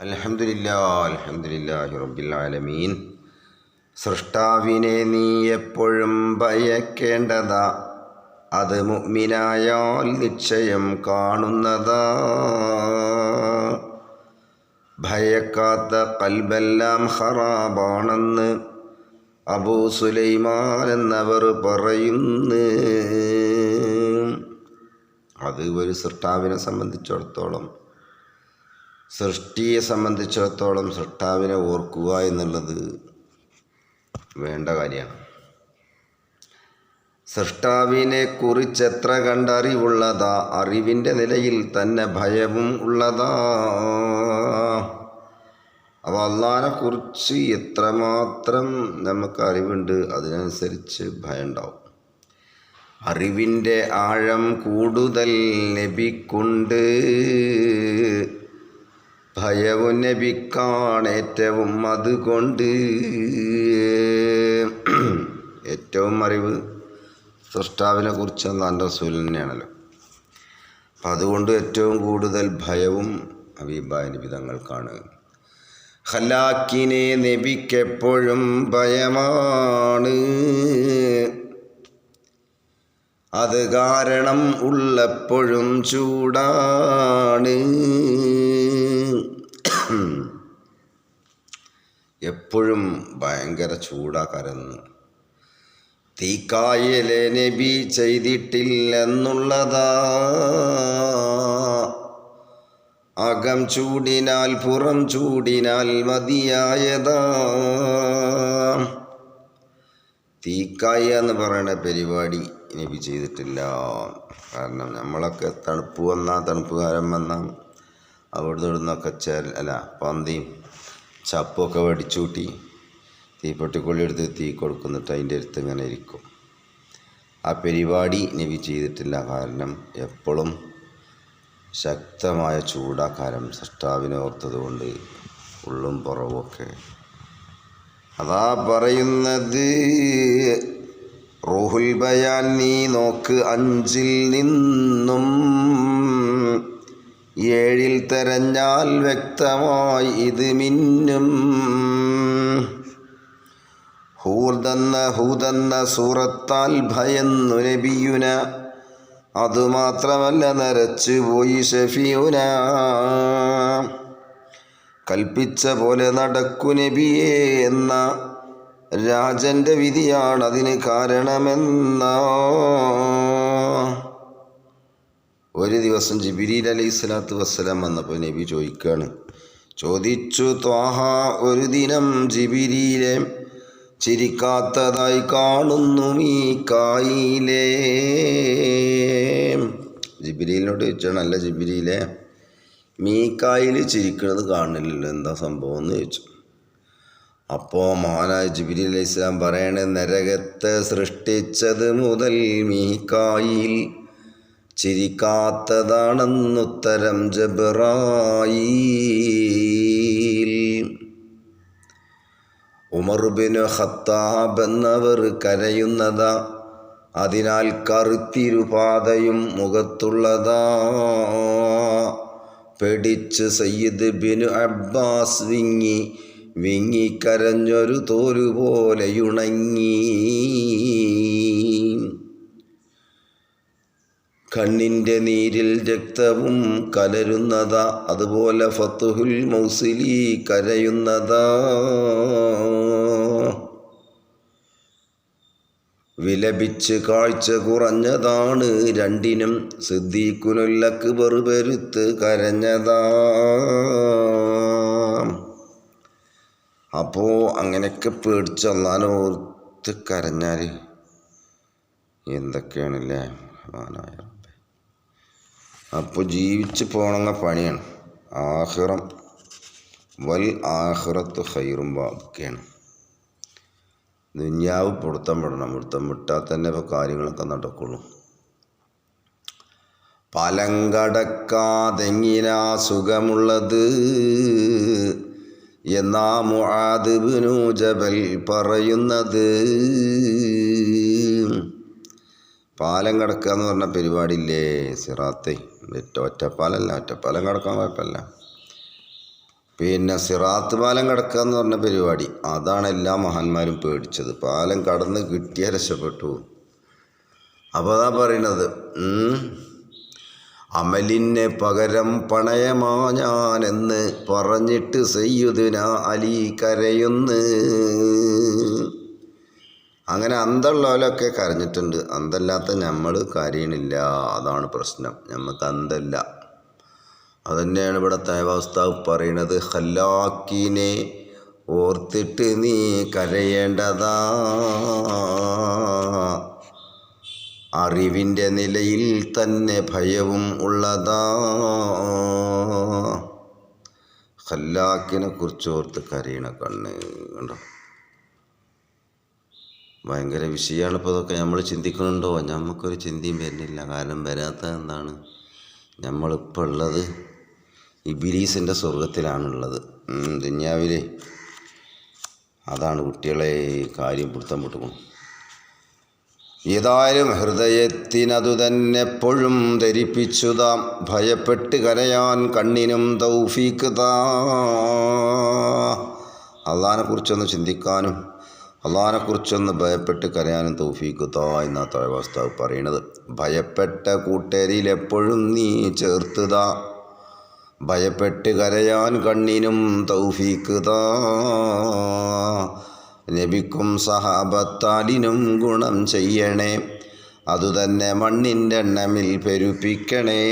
അൽഹംദുലില്ലാ അൽഹംദുലില്ലാഹി റബ്ബിൽ ആലമീൻ. സൃഷ്ടാവിനെ നീ എപ്പോഴും ഭയക്കേണ്ടതാ അത് മുഗ്മിനായാൽ നിശ്ചയം കാണുന്നതാ. ഭയക്കാത്ത കൽബെല്ലാം ഹറാബാണെന്ന് അബൂ സുലൈമാൻ എന്നവർ പറയുന്നു. അത് ഒരു സൃഷ്ടാവിനെ സംബന്ധിച്ചിടത്തോളം സൃഷ്ടിയെ സംബന്ധിച്ചിടത്തോളം സൃഷ്ടാവിനെ ഓർക്കുക എന്നുള്ളത് വേണ്ട കാര്യമാണ്. സൃഷ്ടാവിനെ കുറിച്ച് എത്ര കണ്ടറിവുള്ളതാ അറിവിന്റെ നിലയിൽ തന്നെ ഭയവും ഉള്ളതാ. അപ്പോൾ കുറിച്ച് എത്രമാത്രം നമുക്ക് അറിവുണ്ട് അതിനനുസരിച്ച് ഭയം ഉണ്ടാവും അറിവിന്റെ ആഴം കൂടുതൽ ലഭിക്കുണ്ട് ഭയവും നബിക്കാണേറ്റവും അതുകൊണ്ട്. ഏറ്റവും അറിവ് സൃഷ്ടാവിനെ കുറിച്ച് അള്ളാന്റെ റസൂൽ തന്നെയാണല്ലോ. അപ്പം അതുകൊണ്ട് ഏറ്റവും കൂടുതൽ ഭയവും നിബിതങ്ങൾക്കാണ് ഹലാക്കിനെ നബിക്കെപ്പോഴും ഭയമാണ്. അത് കാരണം ഉള്ളപ്പോഴും ചൂടാണ്. എപ്പോഴും ഭയങ്കര ചൂടാ കരന്ന്. തീക്കായലെ നബി ചെയ്തിട്ടില്ലെന്നുള്ളതാ. അകം ചൂടിനാൽ പുറം ചൂടിനാൽ മതിയായതാ. തീക്കായ എന്ന് പറയുന്ന പരിപാടി നബി ചെയ്തിട്ടില്ല. കാരണം നമ്മളൊക്കെ തണുപ്പ് വന്നാൽ തണുപ്പ് കാലം വന്നാൽ അവിടുന്ന് ഇവിടുന്നൊക്കെ ചേൽ അല്ല പന്തിയും ചപ്പൊക്കെ വടിച്ചൂട്ടി തീപ്പെട്ടിക്കൊള്ളി എടുത്ത് തീ കൊടുക്കുന്നിട്ട് അതിന്റെ അടുത്ത് ഇങ്ങനെ ഇരിക്കും. ആ പരിപാടി നബി ചെയ്തിട്ടില്ല കാരണം എപ്പോഴും ശക്തമായ ചൂടാക്കാരം സൃഷ്ടാവിനെ ഓർത്തതുകൊണ്ട് ഉള്ളും പുറവുമൊക്കെ. അതാ പറയുന്നത് റൂഹുൽ ബയാൻ നീ നോക്ക് അഞ്ചിൽ നിന്നും ഏഴിൽ തെരഞ്ഞാൽ വ്യക്തമായി ഇത് മിന്നും. ഹൂർദെന്ന ഹൂതെന്ന സൂറത്താൽ ഭയന്നു നബിയുന. അതുമാത്രമല്ല നരച്ചു പോയി ഷഫിയുന കൽപ്പിച്ച പോലെ നടക്കു നബിയേ എന്ന രാജന്റെ വിധിയാണ് അതിന് കാരണമെന്ന. ഒരു ദിവസം ജിബിരിൽ അലൈഹി സ്വലാത്തു വസ്സലാം വന്നപ്പോൾ നബി ചോദിക്കുകയാണ് ചോദിച്ചു ത്വാഹ ഒരു ദിനം ജിബിരിയിലെ ചിരിക്കാത്തതായി കാണുന്നു ഈ കായിലേ. ജിബിരിയിലോട്ട് ചോദിച്ചാണ് അല്ല ജിബിരിയിലെ മീക്കായിൽ ചിരിക്കുന്നത് കാണില്ലല്ലോ എന്താ സംഭവം എന്ന് ചോദിച്ചു. അപ്പോൾ മഹാനായ ജിബിരി അലൈഹി ഇസ്ലാം പറയണ നരകത്തെ സൃഷ്ടിച്ചത് മുതൽ മീക്കായിൽ ചിരിക്കാത്തതാണെന്നുത്തരം ജബറായി ഉമർബിന് ഖത്താബ് എന്നവർ കരയുന്നതാ അതിനാൽ കറുത്തിരുപാതയും മുഖത്തുള്ളതാ. പെടിച്ച് സയ്യിദ് ബിനു അബ്ബാസ് വിങ്ങി വിങ്ങിക്കരഞ്ഞൊരു തോലുപോലെയുണങ്ങി കണ്ണിന്റെ നീരിൽ രക്തവും കലരുന്നതാ അതുപോലെ ഫത്തുഹുൽ മൗസിലി കരയുന്നതാ. വിലപിച്ച് കാഴ്ച കുറഞ്ഞതാണ് രണ്ടിനും സിദ്ദീഖുനുല്ലക്ക് വെറുപെരുത്ത് കരഞ്ഞതാ. അപ്പോൾ അങ്ങനെയൊക്കെ പേടിച്ച് അള്ളാനോർത്ത് കരഞ്ഞാൽ എന്തൊക്കെയാണല്ലേ? മാനായ. അപ്പോൾ ജീവിച്ച് പോണങ്ങ പണിയാണ്. ആഹ്റം. വൽ ആഹ്റത്ത് ഹൈറും ബാക്കിയാണ് ദുന്യാവ് പൊടുത്തം വിടണം പൊടുത്തം വിട്ടാൽ തന്നെ ഇപ്പോൾ കാര്യങ്ങളൊക്കെ നടക്കുള്ളൂ. പലങ്കടക്കാതെങ്ങിനാ സുഖമുള്ളത്? എന്നാ മുഹാദ് ബിനു ജബൽ പറയുന്നത്? പാലം കിടക്കുക എന്ന് പറഞ്ഞ പരിപാടിയില്ലേ? സിറാത്തെ. ഒറ്റ ഒറ്റപ്പാലല്ല ഒറ്റപ്പാലം കിടക്കാൻ കുഴപ്പമില്ല പിന്നെ സിറാത്ത് പാലം കിടക്കുക എന്ന് പറഞ്ഞ പരിപാടി അതാണ് എല്ലാ മഹാന്മാരും പേടിച്ചത്. പാലം കടന്ന് കിട്ടിയ രക്ഷപ്പെട്ടു. അപ്പോൾ അതാ പറയണത് അമലിനെ പകരം പണയമാ ഞാനെന്ന് പറഞ്ഞിട്ട് സയ്യുദിന അലി കരയുന്ന്. അങ്ങനെ അന്തമുള്ളവരൊക്കെ കരഞ്ഞിട്ടുണ്ട്. അന്തല്ലാത്ത നമ്മൾ കരയണില്ല. അതാണ് പ്രശ്നം. നമുക്ക് അന്തല്ല. അതുതന്നെയാണ് ഇവിടെ തേവാസ്താവ് പറയണത്. ഹല്ലാക്കിനെ ഓർത്തിട്ട് നീ കരയേണ്ടതാ. അറിവിന്റെ നിലയിൽ തന്നെ ഭയവും ഉള്ളതാ. ഹല്ലാക്കിനെ കുറിച്ച് ഓർത്ത് കരയണ കണ്ണ് കണ്ടോ? ഭയങ്കര വിഷയമാണ് ഇപ്പോൾ ഇതൊക്കെ. നമ്മൾ ചിന്തിക്കുന്നുണ്ടോ? നമുക്കൊരു ചിന്തയും വരുന്നില്ല. കാരണം വരാത്ത എന്താണ്? നമ്മളിപ്പോൾ ഉള്ളത് ഇബിലീസിന്റെ സ്വർഗത്തിലാണുള്ളത് ദുന്യാവിലെ. അതാണ് കുട്ടികളെ കാര്യം പിടുത്തം വിട്ടുക്കണം ഏതായാലും ഹൃദയത്തിനതു തന്നെ എപ്പോഴും ധരിപ്പിച്ചുതാം. ഭയപ്പെട്ട് കരയാൻ കണ്ണിനും തൗഫീക്ക് താ. അള്ളഹാനെ കുറിച്ചൊന്ന് ചിന്തിക്കാനും അള്ളഹാനെ കുറിച്ചൊന്ന് ഭയപ്പെട്ട് കരയാനും തൗഫീക്ക് താ എന്നാ തഴവാസ്താവ് പറയണത്. ഭയപ്പെട്ട കൂട്ടരിൽ എപ്പോഴും നീ ചേർത്തുതാ. ഭയപ്പെട്ട് കരയാൻ കണ്ണിനും തൗഫീക്കുതാ നബിക്കും സഹാബത്താലിനും ഗുണം ചെയ്യണേ. അതുതന്നെ മണ്ണിന്റെ എണ്ണമിൽ പെരുപ്പിക്കണേ.